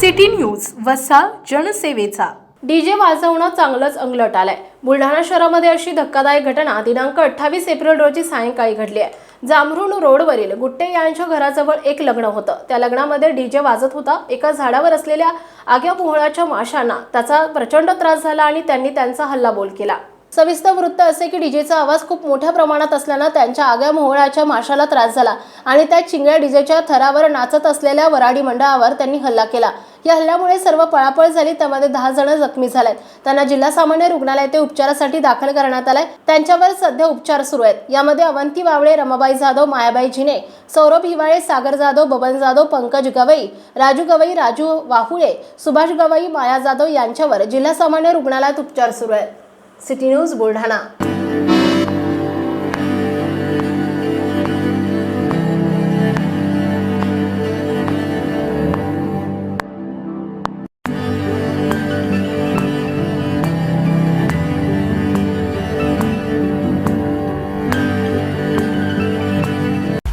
City news वसा जनसेवेचा. DJ वाजवणं चांगलंच अंगलट आलंय. बुलढाणा शहरामध्ये अशी धक्कादायक घटना दिनांक अठ्ठावीस एप्रिल रोजी सायंकाळी घडली आहे. जांभरुण रोडवरील गुट्टे यांच्या घराजवळ एक लग्न होतं. त्या लग्नामध्ये डीजे वाजत होता. एका झाडावर असलेल्या आग्या पोहळाच्या माशांना त्याचा प्रचंड त्रास झाला आणि त्यांनी त्यांचा हल्लाबोल केला. सविस्तर वृत्त असे की डीजेचा आवाज खूप मोठ्या प्रमाणात असल्यानं त्यांच्या आग्या मोहळाच्या माशाला त्रास झाला आणि त्या चिंगळ्या डीजेच्या थरावर नाचत असलेल्या वराडी मंडळावर त्यांनी हल्ला केला. या हल्ल्यामुळे सर्व पळापळ झाली त्यामध्ये दहा जण जखमी झालेत. त्यांना जिल्हा सामान्य रुग्णालय ते उपचारासाठी दाखल करण्यात आलाय. त्यांच्यावर सध्या उपचार सुरू आहेत. यामध्ये अवंती वावळे रमाबाई जाधव मायाबाई झिने सौरभ हिवाळे सागर जाधव बबन जाधव पंकज गवई राजू गवई राजू वाहुळे सुभाष गवई माया जाधव यांच्यावर जिल्हा सामान्य रुग्णालयात उपचार सुरू आहेत. City news Buldhana.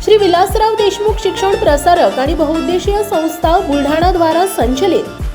Shri Vilasrao Deshmukh शिक्षण प्रसारक आणि बहुउद्देशीय संस्था बुलढाणाद्वारा संचलित